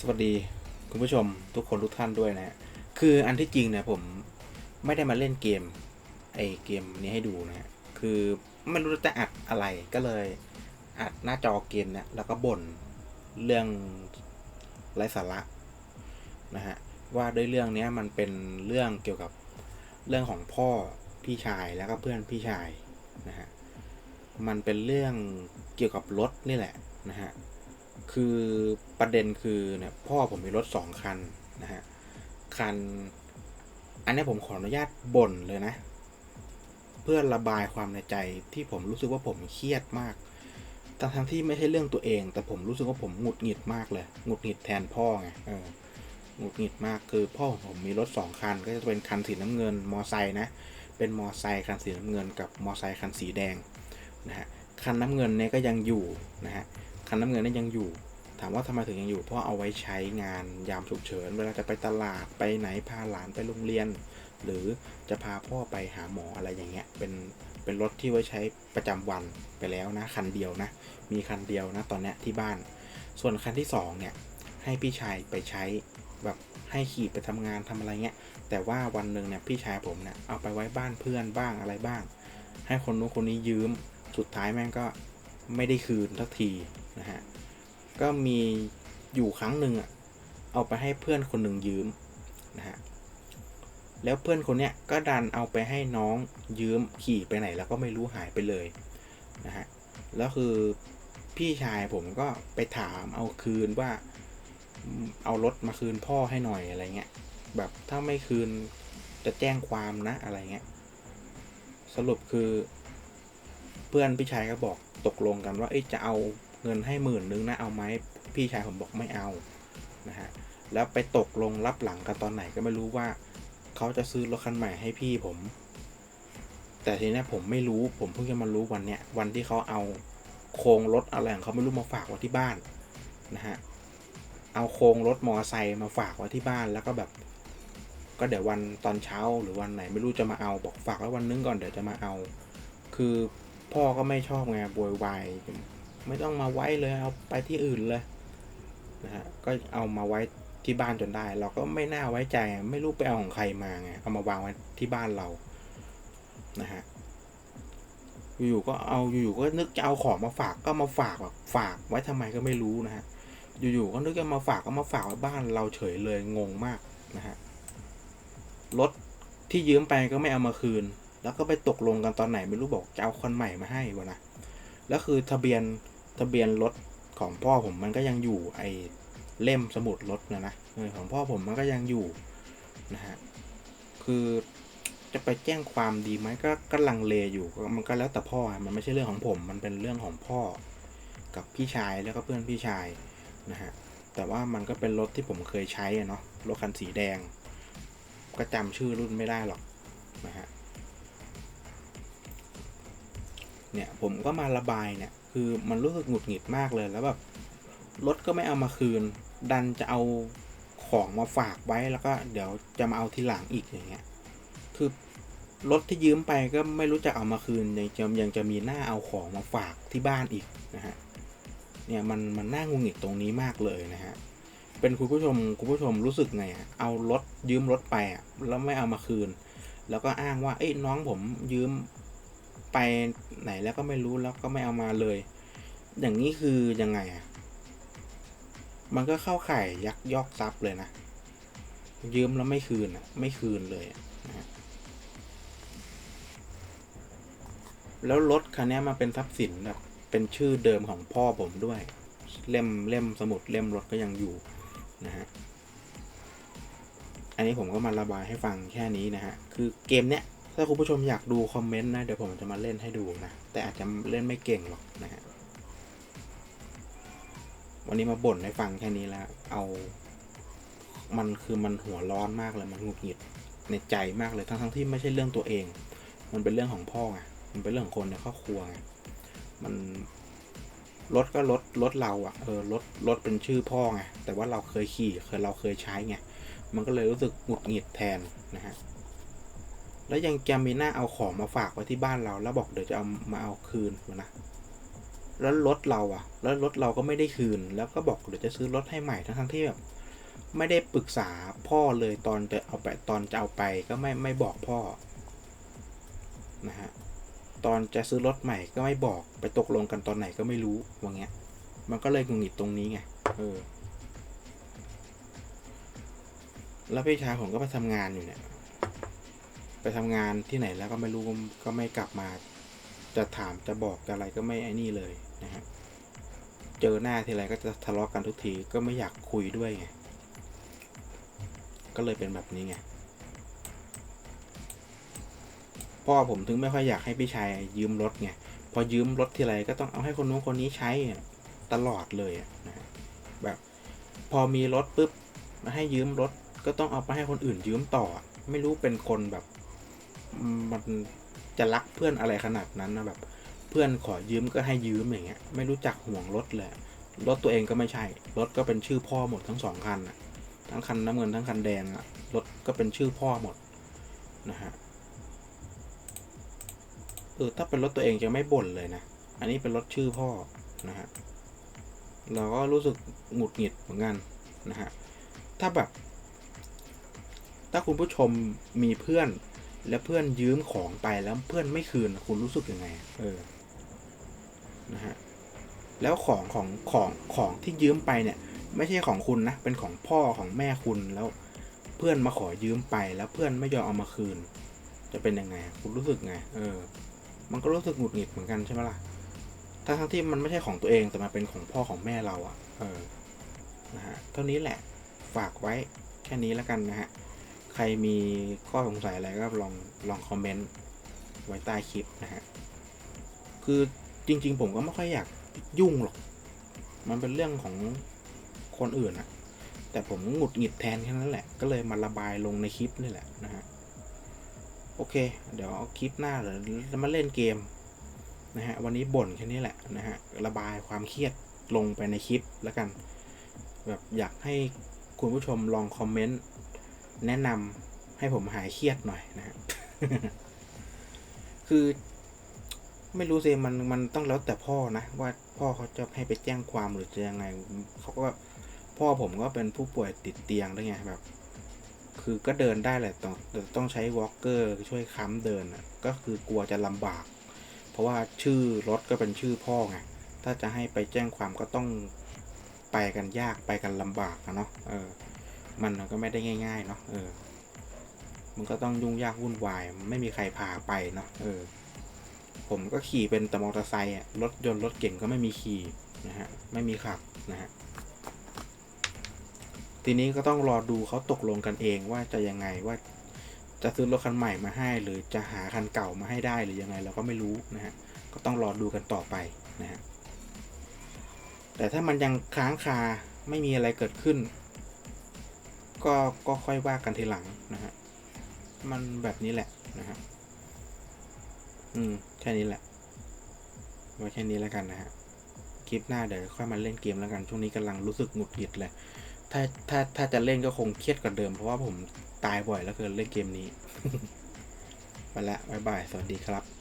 สวัสดีคุณผู้ชมทุกคนทุกท่านด้วยนะฮะคืออันที่จริงเนี่ยผมไม่ได้มาเล่นเกมไอเกมนี้ให้ดูนะฮะคือไม่รู้จะอัดอะไรก็เลยอัดหน้าจอเกมเนี่ยแล้วก็บ่นเรื่องไร้สาระนะฮะว่าด้วยเรื่องนี้มันเป็นเรื่องเกี่ยวกับเรื่องของพ่อพี่ชายแล้วก็เพื่อนพี่ชายนะฮะมันเป็นเรื่องเกี่ยวกับรถนี่แหละนะฮะ คือประเด็นคือเนี่ยพ่อผมมีรถสองคันนะฮะ คัน อันนี้ผมขออนุญาตบ่นเลยนะ เพื่อระบายความในใจที่ผมรู้สึกว่าผมเครียดมากทั้งทั้งที่ไม่ใช่เรื่องตัวเอง แต่ผมรู้สึกว่าผมหงุดหงิดมากเลยหงุดหงิดแทนพ่อไงเออหงุดหงิดมากคือพ่อผมมีรถสองคัน ก็จะเป็นคันสีน้ำเงินมอไซค์นะ เป็นมอไซค์คันสีน้ำเงินกับมอไซค์คันสีแดงนะฮะคันน้ำเงินเนี่ยก็ยังอยู่นะฮะ คันน้ำเงินนี่ยังอยู่ ถามว่าทำไมถึงยังอยู่ เพราะเอาไว้ใช้งานยามฉุกเฉิน เวลาจะไปตลาดไปไหนพาหลานไปโรงเรียน หรือจะพาพ่อไปหาหมออะไรอย่างเงี้ยเป็นเป็นรถที่ไว้ใช้ประจำวันไปแล้วนะ คันเดียวนะ มีคันเดียวนะตอนนี้ที่บ้าน ส่วนคันที่สองเนี่ยให้พี่ชายไปใช้แบบให้ขี่ไปทำงานทำอะไรเงี้ย แต่ว่าวันหนึ่งเนี่ยพี่ชายผมเนี่ยเอาไปไว้บ้านเพื่อนบ้างอะไรบ้าง ให้คนนู้นคนนี้ยืม สุดท้ายแม่งก็ ไม่ได้คืนสักทีนะฮะ ก็มีอยู่ครั้งหนึ่งอะ เอาไปให้เพื่อนคนหนึ่งยืมนะฮะ แล้วเพื่อนคนเนี้ยก็ดันเอาไปให้น้องยืมขี่ไปไหนแล้วก็ไม่รู้หายไปเลยนะฮะ แล้วคือพี่ชายผมก็ไปถามเอาคืนว่าเอารถมาคืนพ่อให้หน่อยอะไรเงี้ย แบบถ้าไม่คืนจะแจ้งความนะอะไรเงี้ย สรุปคือ เพื่อนพี่ชายก็บอก ตกลงกันว่าจะเอาเงินให้หมื่นนึงนะเอาไหมพี่ชายผมบอกไม่เอานะฮะแล้วไปตกลงรับหลังกันตอนไหนก็ไม่รู้ว่าเขาจะซื้อรถคันใหม่ให้พี่ผม แต่ทีนี้ผมไม่รู้ผมเพิ่งจะมารู้วันเนี้ยวันที่เขาเอาโครงรถอะไรของเขาไม่รู้มาฝากไว้ที่บ้านนะฮะเอาโครงรถมอไซค์มาฝากไว้ที่บ้านแล้วก็แบบ ก็เดี๋ยววันตอนเช้าหรือวันไหนไม่รู้จะมาเอาบอกฝากไว้วันนึงก่อนเดี๋ยวจะมาเอา คือ พ่อก็ไม่ชอบไงบวยวายไม่ต้องมาไว้เลยเอาไปที่อื่นเลยนะฮะก็เอามาไว้ที่บ้านจนได้ เราก็ไม่น่าไว้ใจไม่รู้ไปเอาของใครมาไงเอามาวางไว้ที่บ้านเรานะฮะอยู่ๆก็เอาอยู่ๆก็นึกจะเอาของมาฝากก็มาฝากแบบฝากไว้ทำไมก็ไม่รู้นะฮะอยู่ๆก็นึกจะมาฝากก็มาฝากไว้บ้านเราเฉยเลยงงมากนะฮะรถที่ยืมไปก็ไม่เอามาคืน แล้วก็ไปตกลงกันตอนไหนไม่รู้บอกจะเอาคนใหม่มาให้วะนะแล้วคือทะเบียนทะเบียนรถของพ่อผมมันก็ยังอยู่ไอเล่มสมุดรถนะนะของพ่อผมมันก็ยังอยู่นะฮะคือจะไปแจ้งความดีไหมก็ก็ลังเลอยู่มันก็แล้วแต่พ่อมันไม่ใช่เรื่องของผม มันเป็นเรื่องของพ่อ กับพี่ชายแล้วก็เพื่อนพี่ชายนะฮะแต่ว่ามันก็เป็นรถที่ผมเคยใช้เนาะรถคันสีแดง ก็จำชื่อรุ่นไม่ได้หรอกนะฮะ เนี่ยผมก็มาระบายเนี่ย คือมันรู้สึกหงุดหงิดมากเลยแล้วแบบรถก็ไม่เอามาคืน ดันจะเอาของมาฝากไว้แล้วก็เดี๋ยวจะมาเอาทีหลังอีกอย่างเงี้ยคือรถที่ยืมไปก็ไม่รู้จะเอามาคืนยังจะยังจะมีหน้าเอาของมาฝากที่บ้านอีกนะฮะเนี่ยมันมันน่างุนงิดตรงนี้มากเลยนะฮะเป็นคุณผู้ชมคุณผู้ชมรู้สึกไงเอารถยืมรถไปแล้วไม่เอามาคืน แล้วก็อ้างว่าเอ้ยน้องผมยืม ไปไหนแล้วก็ไม่รู้แล้วก็ไม่เอามาเลย อย่างนี้คือยังไงอะ มันก็เข้าข่ายยักยอกทรัพย์เลยนะ ยืมแล้วไม่คืนอะ ไม่คืนเลยนะแล้วรถคันนี้มันเป็นทรัพย์สินแบบเป็นชื่อเดิมของพ่อผมด้วย เล่มเล่มสมุดเล่มรถก็ยังอยู่นะฮะ อันนี้ผมก็มาระบายให้ฟังแค่นี้นะฮะ คือเกมเนี้ย ถ้าคุณผู้ชมอยากดูคอมเมนต์นะ เดี๋ยวผมจะมาเล่นให้ดูนะ แต่อาจจะเล่นไม่เก่งหรอกนะฮะ วันนี้มาบ่นให้ฟังแค่นี้แล้ว เอา มันคือมันหัวร้อนมากเลย มันหงุดหงิดในใจมากเลย ทั้งทั้งที่ไม่ใช่เรื่องตัวเอง มันเป็นเรื่องของพ่อไง มันเป็นเรื่องของคนในครอบครัวไง มันรถก็รถรถเราอะ่ะ เออรถรถเป็นชื่อพ่อไง แต่ว่าเราเคยขี่ เคยเราเคยใช้ไง มันก็เลยรู้สึกหงุดหงิดแทนนะฮะ แล้วยังจะมีหน้าเอาของมาฝากไว้ที่บ้านเรา แล้วบอกเดี๋ยวจะเอามาเอาคืนนะแล้วรถเราอะแล้วรถเราก็ไม่ได้คืน แล้วก็บอกเดี๋ยวจะซื้อรถให้ใหม่ทั้งทั้งที่แบบไม่ได้ปรึกษาพ่อเลยตอนจะเอาไปตอนจะเอาไปก็ไม่ไม่บอกพ่อนะฮะตอนจะซื้อรถใหม่ก็ไม่บอกไปตกลงกันตอนไหนก็ไม่รู้ว่าเงี้ย มันก็เลยหงุดหงิดตรงนี้ไงเออแล้วพี่ชายผมก็ไปทำงานอยู่เนี่ย ไปทำงานที่ไหนแล้วก็ไม่รู้ก็ไม่กลับมา จะถามจะบอกจะอะไรก็ไม่ไอ้นี่เลยนะฮะเจอหน้าทีไรก็จะทะเลาะกันทุกทีก็ไม่อยากคุยด้วยไงก็เลยเป็นแบบนี้ไงพ่อผมถึงไม่ค่อยอยากให้พี่ชายยืมรถไงพอยืมรถทีไรก็ต้องเอาให้คนนู้นคนนี้ใช้ตลอดเลยนะฮะแบบพอมีรถปุ๊บมาให้ยืมรถก็ต้องเอาไปให้คนอื่นยืมต่อ ไม่รู้เป็นคนแบบ มันจะรักเพื่อนอะไรขนาดนั้นนะแบบ เพื่อนขอยืมก็ให้ยืมอย่างเงี้ย ไม่รู้จักห่วงรถเลยรถตัวเองก็ไม่ใช่ รถก็เป็นชื่อพ่อหมดทั้งสองคันอะทั้งคันน้ำเงินทั้งคันแดงอะรถก็เป็นชื่อพ่อหมดนะฮะเออถ้าเป็นรถตัวเองจะไม่บ่นเลยนะ อันนี้เป็นรถชื่อพ่อนะฮะเราก็รู้สึกหงุดหงิดเหมือนกันนะฮะถ้าแบบ ถ้าคุณผู้ชมมีเพื่อน และเพื่อนยืมของไปแล้วเพื่อนไม่คืนคุณรู้สึกยังไง เออนะฮะแล้วของของของของที่ยืมไปเนี่ย ไม่ใช่ของคุณนะ เป็นของพ่อของแม่คุณแล้ว เพื่อนมาขอยืมไปแล้วเพื่อนไม่ยอมเอามาคืน จะเป็นยังไง คุณรู้สึกไง เออ มันก็รู้สึกหงุดหงิดเหมือนกันใช่ไหมล่ะทั้งทั้งที่มันไม่ใช่ของตัวเองแต่มันเป็นของพ่อของแม่เราอะ่ะ เออนะฮะเท่านี้แหละฝากไว้แค่นี้แล้วกันนะฮะ ใครมีข้อสงสัยอะไรก็ลองลองคอมเมนต์ไว้ใต้คลิปนะฮะ คือจริง ๆ ผมก็ไม่ค่อยอยากยุ่งหรอก มันเป็นเรื่องของคนอื่นอะแต่ผมหงุดหงิดแทนแค่นั้นแหละ ก็เลยมาระบายลงในคลิปนี่แหละนะฮะ โอเค เดี๋ยวคลิปหน้าเดี๋ยวมาเล่นเกมนะฮะ วันนี้บ่นแค่นี้แหละนะฮะ ระบายความเครียดลงไปในคลิปแล้วกัน แบบอยากให้คุณผู้ชมลองคอมเมนต์ แนะนำให้ผมหายเครียดหน่อยนะฮะคือไม่รู้สิมันมันต้องแล้วแต่พ่อนะ ว่าพ่อเขาจะให้ไปแจ้งความหรือจะยังไงเขาก็พ่อผมก็เป็นผู้ป่วยติดเตียงด้วยไงแบบ คือก็เดินได้แหละต้องแต่ต้องใช้วอล์กเกอร์ช่วยค้ำเดินก็คือกลัวจะลำบาก เพราะว่าชื่อรถก็เป็นชื่อพ่อไงถ้าจะให้ไปแจ้งความก็ต้องไปกันยากไปกันลำบากอะเนาะเออ มันก็ไม่ได้ง่ายๆเนาะเออ มันก็ต้องยุ่งยากวุ่นวาย ไม่มีใครพาไปเนาะเออ ผมก็ขี่เป็นแต่มอเตอร์ไซค์อะรถยนต์รถเก่งก็ไม่มีขี่นะฮะ ไม่มีขับนะฮะ ทีนี้ก็ต้องรอดูเขาตกลงกันเองว่าจะยังไงว่าจะซื้อรถคันใหม่มาให้ หรือจะหาคันเก่ามาให้ได้หรือยังไงเราก็ไม่รู้นะฮะ ก็ต้องรอดูกันต่อไปนะฮะ แต่ถ้ามันยังค้างคาไม่มีอะไรเกิดขึ้น ก็ก็ค่อยว่ากันทีหลังนะฮะมันแบบนี้แหละนะฮะอืมแค่นี้แหละไว้แค่นี้แล้วกันนะฮะคลิปหน้าเดี๋ยวค่อยมาเล่นเกมแล้วกันช่วงนี้กำลังรู้สึกหงุดหงิดเลยถ้าถ้าถ้าจะเล่นก็คงเครียดกว่าเดิมเพราะว่าผมตายบ่อยแล้วเกินเล่นเกมนี้ ไปละบ๊ายบาย สวัสดีครับ